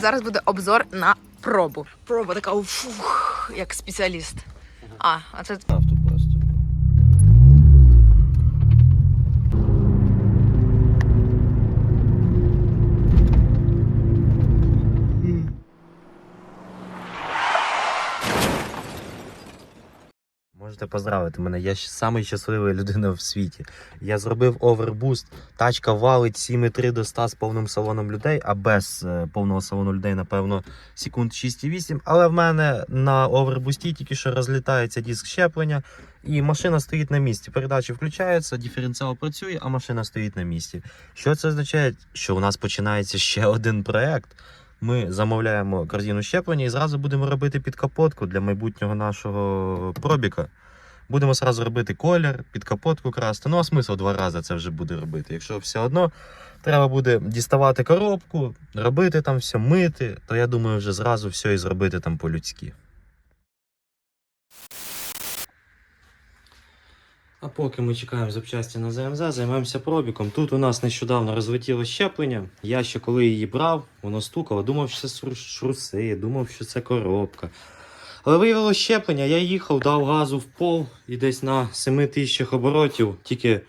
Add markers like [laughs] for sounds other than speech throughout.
зараз буде обзор на пробу. Проба така фух, як спеціаліст. А, а це Можете поздравити мене, я щасливий людина в світі. Я зробив овербуст, тачка валить 7,3 до 100 з повним салоном людей, а без е, повного салону людей, напевно, секунд 6,8. Але в мене на овербусті тільки що розлітається диск щеплення, і машина стоїть на місці. Передачі включаються, диференціал працює, а машина стоїть на місці. Що це означає? Що у нас починається ще один проект. Ми замовляємо корзину щеплення і зразу будемо робити підкапотку для майбутнього нашого пробіка. Будемо зразу робити колір, підкапотку красти. Ну а смисл два рази це вже буде робити. Якщо все одно треба буде діставати коробку, робити там все, мити, то я думаю, вже зразу все і зробити там по-людськи. А поки ми чекаємо запчасті на ЗМЗ, займаємося пробіком. Тут у нас нещодавно розлетіло щеплення. Я ще коли її брав, воно стукало, думав, що це шруси, думав, що це коробка. Але виявилося щеплення, я їхав, дав газу в пол і десь на 7 тисячах оборотів тільки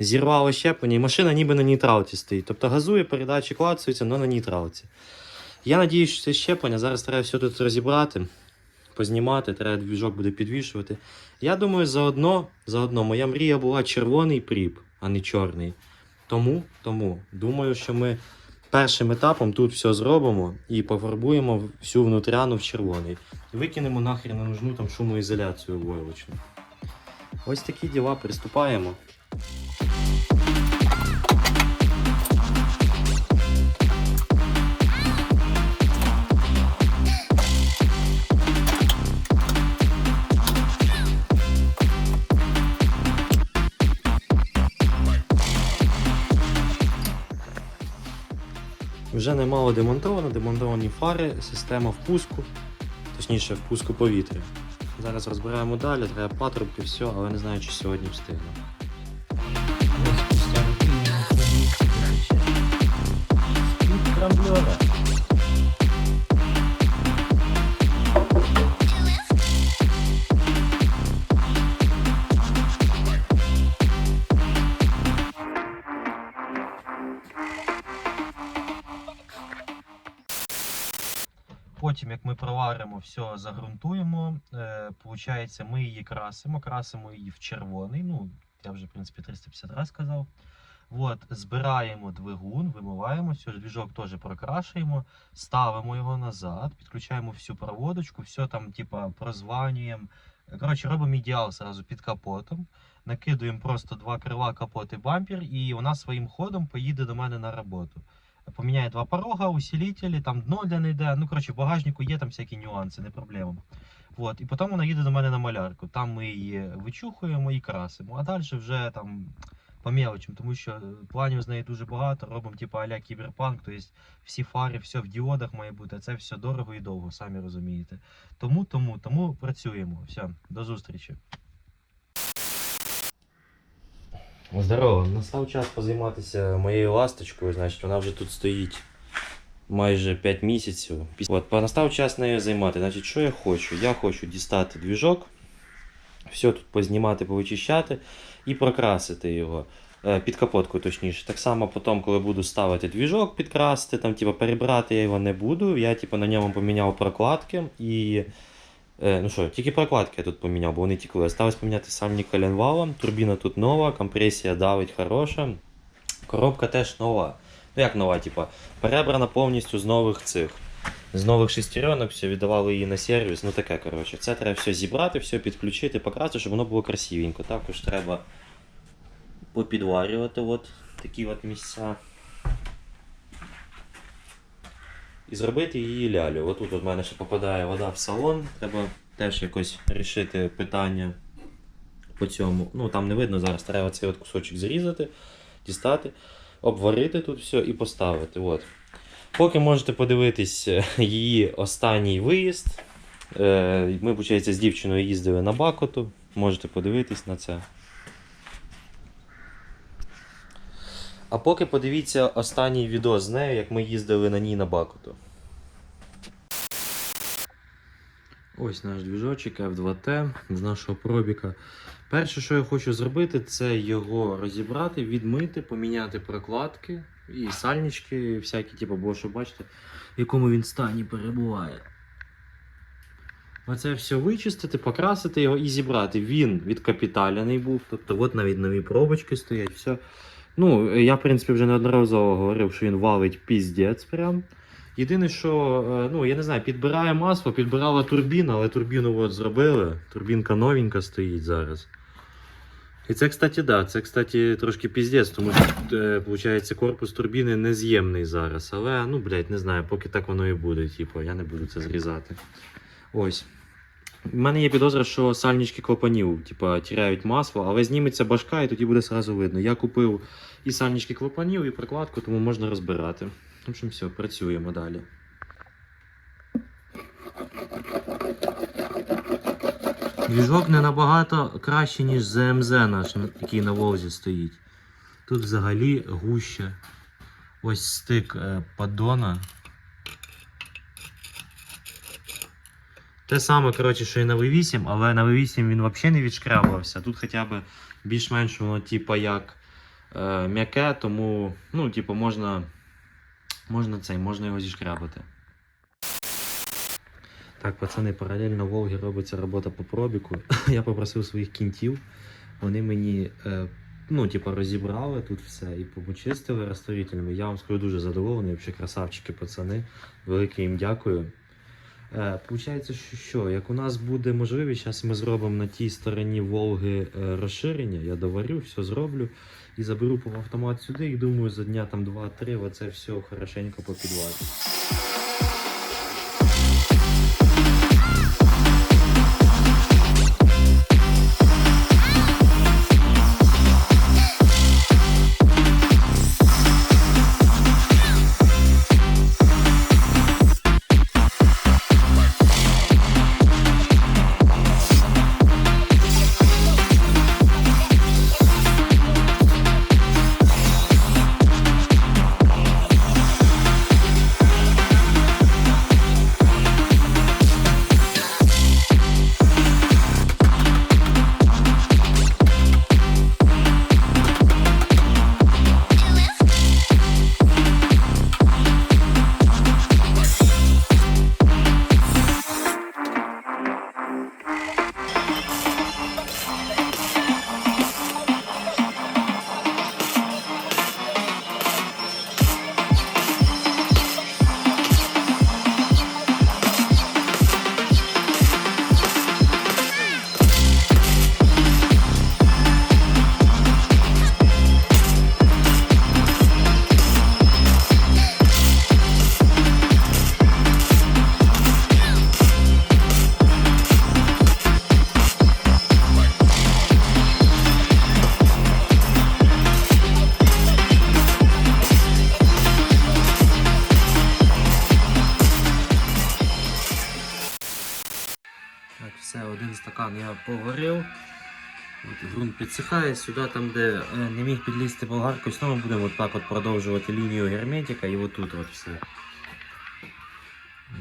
зірвало щеплення, і машина ніби на нейтралці стоїть. Тобто газує, передачі клацаються, але на нейтралці. Я надіюсь, що це щеплення. Зараз треба все тут розібрати, познімати, треба двіжок буде підвішувати. Я думаю, заодно, заодно моя мрія була червоний пріп, а не чорний. Тому, тому думаю, що ми першим етапом тут все зробимо і пофарбуємо всю внутряну в червоний. Викинемо нахрен на нужну там шумоізоляцію войлочну. Ось такі діла, приступаємо. Вже немало демонтовано, демонтовані фари, система впуску, точніше впуску повітря. Зараз розбираємо далі, треба патрубки, все, але не знаю, чи сьогодні встигну. Потім, як ми проваримо, все загрунтуємо. Е, ми її красимо, красимо її в червоний. Ну, я вже, в принципі, 350 разів сказав. От, збираємо двигун, вимиваємо, все, двіжок теж прокрашуємо, ставимо його назад, підключаємо всю проводочку, все там, типа, прозванюємо. Коротше, робимо ідеал зразу під капотом. Накидуємо просто два крила, капот і бампер, і вона своїм ходом поїде до мене на роботу поміняє два порога, усилителі, там дно для не йде. Ну, коротше, в багажнику є там всякі нюанси, не проблема. От, і потім вона їде до мене на малярку. Там ми її вичухуємо і красимо. А далі вже там по мелочам, тому що планів з неї дуже багато. Робимо типу а-ля кіберпанк, тобто всі фари, все в діодах має бути. Це все дорого і довго, самі розумієте. Тому, тому, тому працюємо. Все, до зустрічі. Здорово, настав час позайматися моєю ласточкою, значить вона вже тут стоїть майже 5 місяців. От, настав час нею займати. Значить, що я хочу? Я хочу дістати двіжок, все тут познімати, повичищати і прокрасити його. Е, Під капотку, точніше. Так само потім, коли буду ставити двіжок, підкрасити, там, типу, перебрати я його не буду. Я типу, на ньому поміняв прокладки і. Е, ну що, тільки прокладки я тут поміняв, бо вони тікли. Осталось поміняти сам коленвалом. Турбіна тут нова, компресія давить хороша. Коробка теж нова. Ну як нова, типа, перебрана повністю з нових цих. З нових шестеренок, все, віддавали її на сервіс. Ну таке, коротше. Це треба все зібрати, все підключити, покрасити, щоб воно було красивенько. Також треба попідварювати от такі от місця. І зробити її лялю. Отут от мене ще попадає вода в салон. Треба теж якось рішити питання по цьому. Ну там не видно зараз, треба цей от кусочок зрізати, дістати, обварити тут все і поставити. От. Поки можете подивитись е, її останній виїзд. Е, Ми, виходить, з дівчиною їздили на Бакоту. Можете подивитись на це. А поки подивіться останній відео з нею, як ми їздили на ній на Бакуту. Ось наш двіжочок F2T з нашого пробіка. Перше, що я хочу зробити, це його розібрати, відмити, поміняти прокладки і сальнички, всякі, типу, бо що бачите, в якому він стані перебуває. Оце все вичистити, покрасити його і зібрати. Він відкапіталяний був. Тобто, от навіть нові пробочки стоять, все. Ну, я, в принципі, вже неодноразово говорив, що він валить піздець прям. Єдине, що, е, ну, я не знаю, підбирає масло, підбирала турбіна, але турбіну от зробили. Турбінка новенька стоїть зараз. І це, кстати, да, це, кстати, трошки піздець, тому що, е, виходить, корпус турбіни нез'ємний зараз. Але, ну, блядь, не знаю, поки так воно і буде, типу, я не буду це зрізати. Ось. У мене є підозра, що сальнички клапанів, типа, тіряють масло, але зніметься башка і тоді буде сразу видно. Я купив і сальнички клапанів, і прокладку, тому можна розбирати. В общем, все, працюємо далі. Двіжок не набагато краще, ніж ЗМЗ наш, який на Волзі стоїть. Тут взагалі гуще. Ось стик е, поддона. Те саме, коротше, що і на V8, але на V8 він взагалі не відшкрябувався. Тут хоча б більш-менш воно, типа, як е, м'яке, тому, ну, типу, можна, можна цей, можна його зішкрябати. Так, пацани, паралельно Волги робиться робота по пробіку. [laughs] Я попросив своїх кінтів. Вони мені е, ну, типу, розібрали тут все і почистили розтворителями. Я вам скажу дуже задоволений, взагалі красавчики, пацани. Велике їм дякую. Е, Получається, що, що як у нас буде можливість, зараз ми зробимо на тій стороні Волги е, розширення. Я доварю, все зроблю і заберу по автомат сюди. І думаю, за дня там 2-3 оце все хорошенько попідважу. Я поварив. От, ґрунт підсихає сюди, там, де е, не міг підлізти болгаркою, знову будемо от так от продовжувати лінію герметика і отут от все.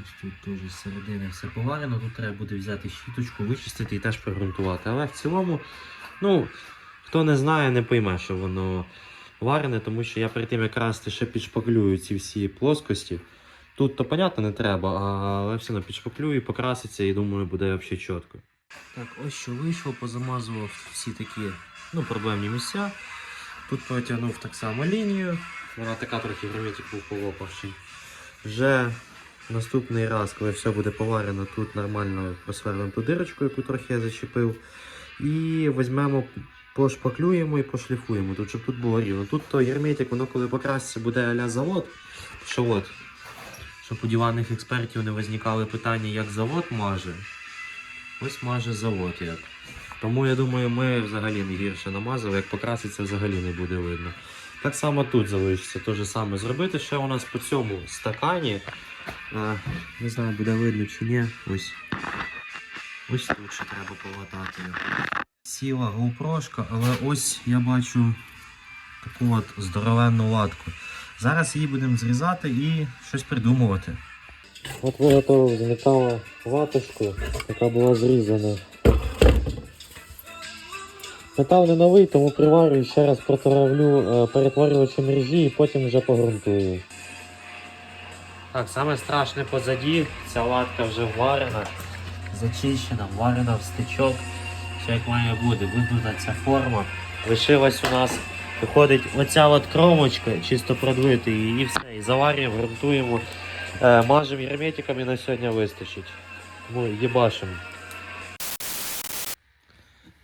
Ось тут теж з середини все поварено, тут треба буде взяти щіточку, вичистити і теж прогрунтувати. Але в цілому, ну, хто не знає, не пойме, що воно варене, тому що я перед тим як красти ще підшпаклюю ці всі плоскості. Тут то понятно не треба, але все одно підшпаклюю покраситься, і думаю, буде взагалі чітко. Так, ось що вийшло, позамазував всі такі ну, проблемні місця. Тут протягнув так само лінію. Вона така трохи герметик був полопавший. Вже наступний раз, коли все буде поварено, тут нормально просверлимо ту дирочку, яку трохи я зачепив. І візьмемо, пошпаклюємо і пошліфуємо, тут, щоб тут було рівно. Тут то герметик, воно коли покраситься, буде а-ля завод. Що от, щоб у диванних експертів не виникали питання, як завод маже. Ось маже завод як. Тому я думаю, ми взагалі не гірше намазали, як покраситься, взагалі не буде видно. Так само тут залишиться те ж саме зробити. Ще у нас по цьому стакані. А, не знаю, буде видно чи ні. Ось. Ось тут ще треба полатати. Сіла GoPro, але ось я бачу таку от здоровенну латку. Зараз її будемо зрізати і щось придумувати. От виготовив з металу латочку, яка була зрізана. Метал не новий, тому приварюю, ще раз протравлю е, перетворювачем мережі і потім вже погрунтую. Так, саме страшне позаді, ця латка вже варена, зачищена, варена в стичок. Все як має бути, вигнута ця форма. Лишилась у нас, виходить оця от кромочка, чисто продвити її і все. І заварюємо, грунтуємо. Е, мажемо герметиками на сьогодні вистачить. Тому їбашимо.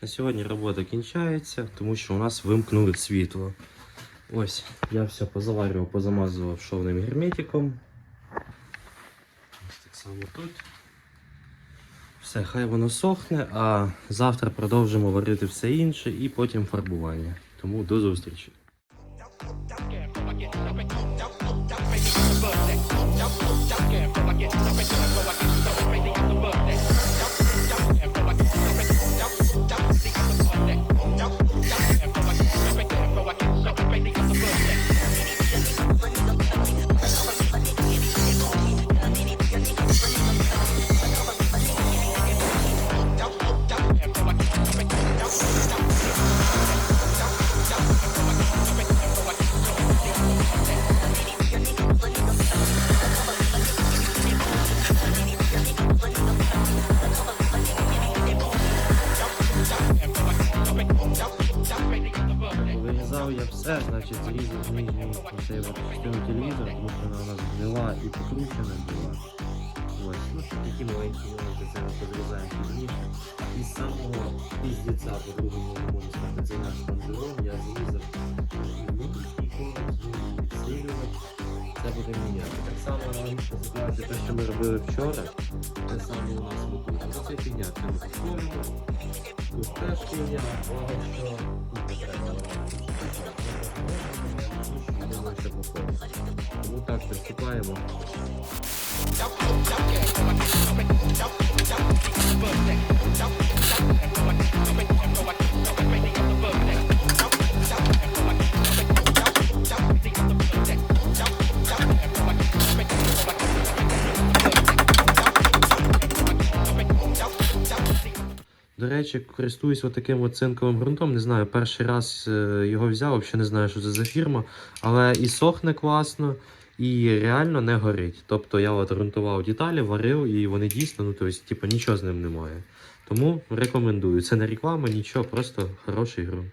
На сьогодні робота кінчається, тому що у нас вимкнули світло. Ось, я все позаварював, позамазував шовним герметиком. Ось так само тут. Все, хай воно сохне, а завтра продовжимо варити все інше і потім фарбування. Тому до зустрічі. out, don't care. Feel like it's up and down, so I get so crazy out the bus. Значить зрізав нижню оцей от частину телевізора, тому що вона у нас гнила і покручена була. Ось, ну це такі маленькі нюанси, це ми позрізаємо пізніше. І з самого піздеця, по-другому можу сказати, цей наш панзерон, я зрізав внутрішній корпус, підсилювач. Це буде міняти. Так само аналогічна ситуація, те, що ми робили вчора, те саме у нас. Ну, Це підняти ми повторюємо. Тут теж фігня, але що тут треба. Думаю, що походить. Тому так, приступаємо. До речі, користуюсь отаким от цинковим ґрунтом. Не знаю, перший раз е, його взяв, взагалі не знаю, що це за фірма. Але і сохне класно, і реально не горить. Тобто я от ґрунтував деталі, варив, і вони дійсно, ну тобто, типу, нічого з ним немає. Тому рекомендую. Це не реклама, нічого, просто хороший ґрунт.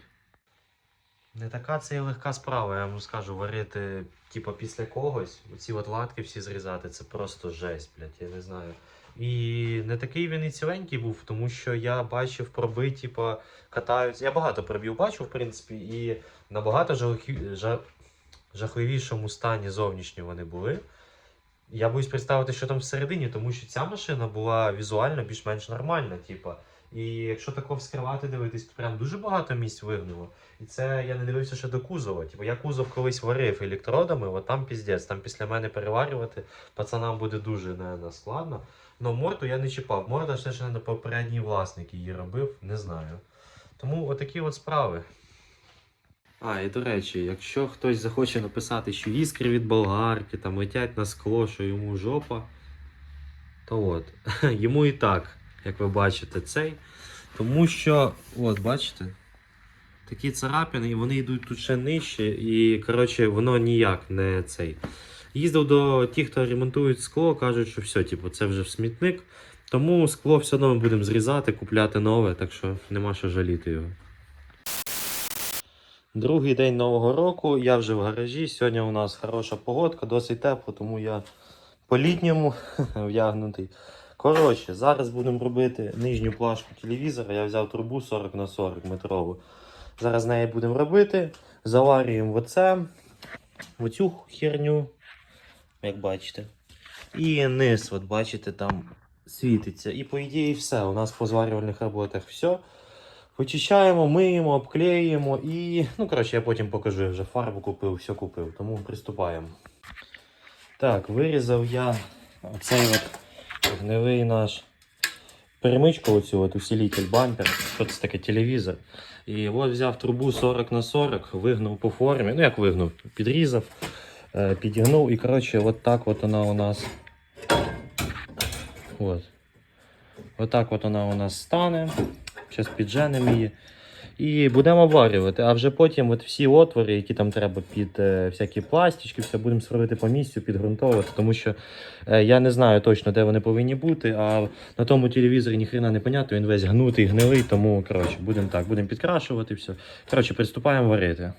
Не така це і легка справа, я вам скажу, варити, типу, після когось, оці от латки всі зрізати, це просто жесть, блядь, я не знаю. І не такий він і ціленький був, тому що я бачив проби, типу, катаються. Я багато пробів бачив, в принципі, і набагато жахі... жа... жахливішому стані зовнішньо вони були. Я боюсь представити, що там всередині, тому що ця машина була візуально більш-менш нормальна, типу. І якщо тако вскривати, дивитись, то прям дуже багато місць вигнуло. І це я не дивився ще до кузова. Типу, я кузов колись варив електродами, от там піздець, там після мене переварювати пацанам буде дуже складно. Но морду я не чіпав. Морда ще ще не попередній власник її робив, не знаю. Тому отакі от справи. А, і до речі, якщо хтось захоче написати, що іскри від болгарки там летять на скло, що йому жопа, то от, [laughs] йому і так, як ви бачите, цей. Тому що, от, бачите, такі царапини, і вони йдуть тут ще нижче, і коротше, воно ніяк не цей. Їздив до тих, хто ремонтують скло, кажуть, що все, типу, це вже в смітник. Тому скло все одно ми будемо зрізати, купляти нове, так що нема що жаліти його. Другий день Нового року, я вже в гаражі. Сьогодні у нас хороша погодка, досить тепло, тому я по-літньому [laughs] вдягнутий. Коротше, зараз будемо робити нижню плашку телевізора. Я взяв трубу 40 на 40 метрову. Зараз неї будемо робити. Заварюємо оце, оцю херню, як бачите. І низ, от бачите, там світиться. І по ідеї все. У нас по зварювальних роботах все. Вичищаємо, миємо, обклеюємо і. Ну, коротше, я потім покажу. Я вже фарбу купив, все купив, тому приступаємо. Так, вирізав я оцей от гнилий наш перемичку оцю, от усилитель бампер, що це таке телевізор. І от взяв трубу 40 на 40, вигнув по формі. Ну як вигнув, підрізав, е, підігнув і коротше, от так от вона у нас. От. Отак от вона у нас стане. Зараз підженемо її. І будемо обварювати. А вже потім от всі отвори, які там треба під е, всякі пластички, все будемо сверлити по місцю, підґрунтовувати, тому що е, я не знаю точно, де вони повинні бути, а на тому телевізорі ніхрена не понятно, він весь гнутий, гнилий, тому коротше, будемо так, будемо підкрашувати все. Коротше, приступаємо варити.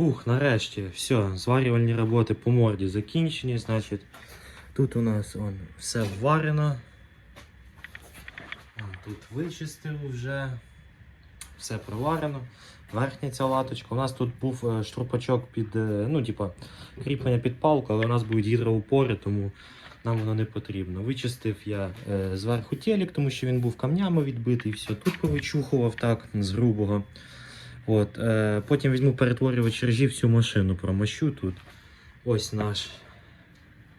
Хух, нарешті, все, зварювальні роботи по морді закінчені. Значить, тут у нас он, все вварено. Он, тут вичистив вже. Все проварено. Верхня ця латочка. У нас тут був е, штрупачок під, е, ну, типа, кріплення під палку, але у нас будуть гідроупори, тому нам воно не потрібно. Вичистив я е, зверху телек, тому що він був камнями відбитий. Все, тут повичухував так з грубого. От, е, потім візьму перетворювач режі всю машину, промощу тут. Ось наш,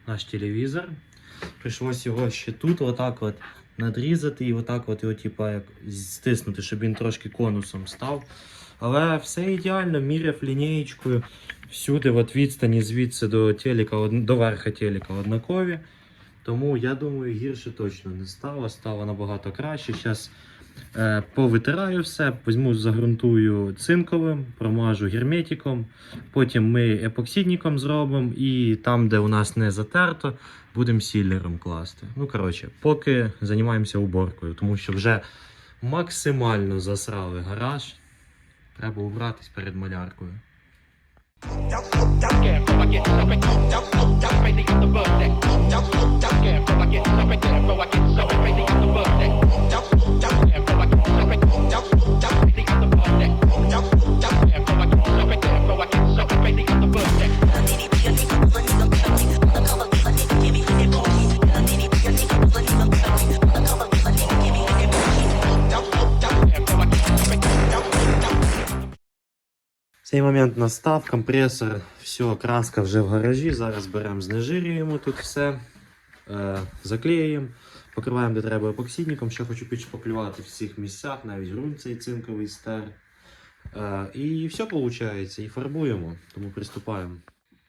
наш телевізор. Прийшлось його ще тут отак от надрізати і отак от його типа, як стиснути, щоб він трошки конусом став. Але все ідеально, міряв лінієчкою. Всюди от відстані звідси до телека, до верха телека однакові. Тому я думаю, гірше точно не стало, стало набагато краще. Зараз Повитираю все, візьму, загрунтую цинковим, промажу герметиком, потім ми епоксидником зробимо і там, де у нас не затерто, будемо сіллером класти. Ну, коротше, поки займаємося уборкою, тому що вже максимально засрали гараж. Треба убратись перед маляркою. Цей момент настав, компресор, все, краска вже в гаражі. Зараз беремо, знежирюємо тут все, е, заклеюємо, покриваємо, де треба епоксидником. Ще хочу підшпаклювати в всіх місцях, навіть ґрунт цей цинковий стер. Е, і все виходить, і фарбуємо, тому приступаємо.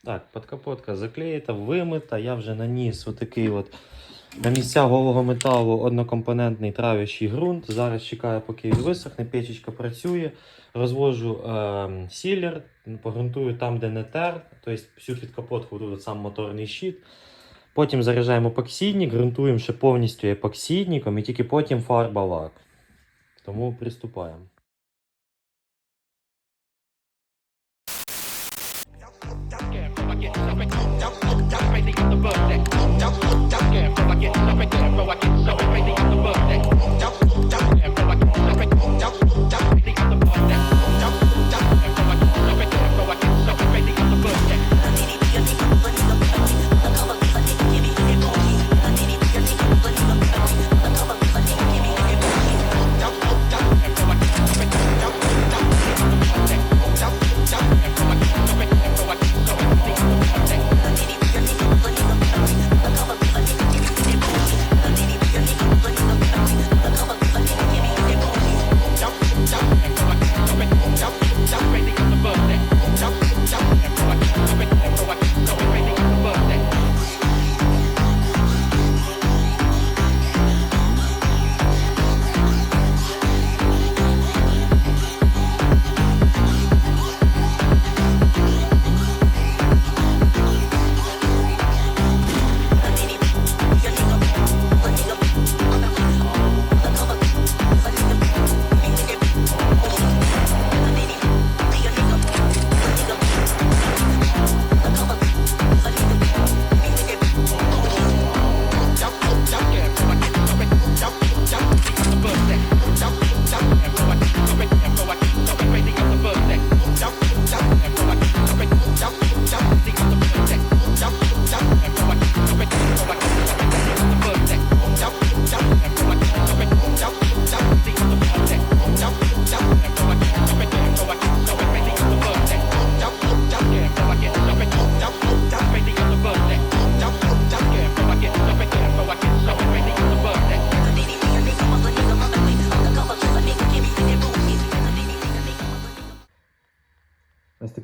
Так, подкапотка заклеїта, вимита. Я вже наніс отакий от на місця голого металу однокомпонентний травящий ґрунт. Зараз чекаю, поки він висохне, печечка працює. Розвожу е, сіллер, погрунтую там, де не тер, тобто всю під тут сам моторний щит. Потім заряджаємо епоксидник, ґрунтуємо ще повністю епоксидником і тільки потім фарба лак. Тому приступаємо. Yeah, I get so, I get so crazy. I get so crazy. I'm the birthday.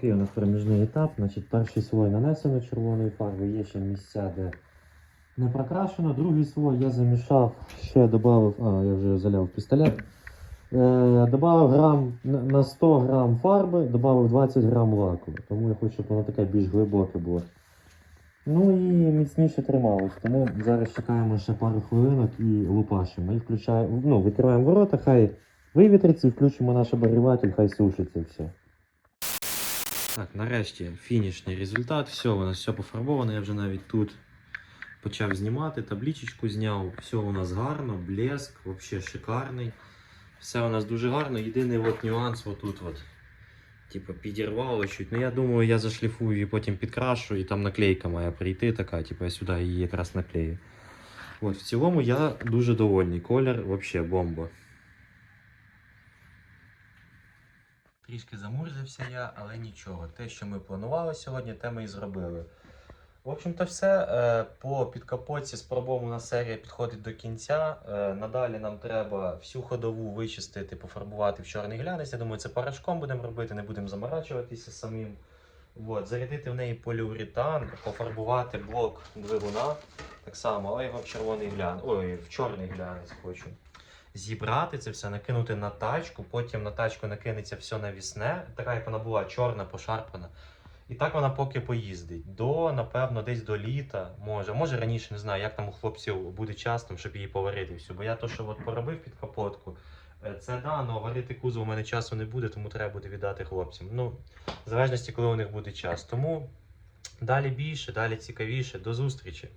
Такий у нас проміжний етап. Значить, перший слой нанесено червоної фарби, є ще місця, де не прокрашено. Другий слой я замішав, ще додав, а, я вже заляв пістолет. Е, добавив грам на на 100 грам фарби, додав 20 грам лаку. Тому я хочу, щоб воно таке більш глибоке було. Ну і міцніше трималось. Тому зараз чекаємо ще пару хвилинок і лупашимо. І включаємо, ну, відкриваємо ворота, хай вивітриться і включимо наш обогріватель, хай сушиться все. Так, нарешті фінішний результат. Все, у нас все пофарбовано. Я вже навіть тут почав знімати, таблічечку зняв. Все у нас гарно, блеск, взагалі шикарний. Все у нас дуже гарно. Єдиний от нюанс отут от. Типу, підірвало чуть. Ну я думаю, я зашліфую і потім підкрашу, і там наклейка має прийти така, типу я сюди її якраз наклею. От, в цілому я дуже довольний. Колір взагалі бомба. Трішки замурзився я, але нічого. Те, що ми планували сьогодні, те ми і зробили. В общем-то, все. Е, По підкапотці спробована серія підходить до кінця. Е, Надалі нам треба всю ходову вичистити, пофарбувати в чорний глянець. Я думаю, це порошком будемо робити, не будемо заморачуватися самим. От, зарядити в неї поліуретан, пофарбувати блок двигуна. Так само, але його в червоний глянець. Ой, в чорний глянець хочу. Зібрати це все, накинути на тачку, потім на тачку накинеться все навісне, така як вона була чорна, пошарпана. І так вона поки поїздить. До, напевно, десь до літа, може, може раніше, не знаю, як там у хлопців буде час, там, щоб її поварити всю. Бо я то, що от поробив під капотку, е, це да, але варити кузов у мене часу не буде, тому треба буде віддати хлопцям. Ну, в залежності, коли у них буде час. Тому далі більше, далі цікавіше. До зустрічі!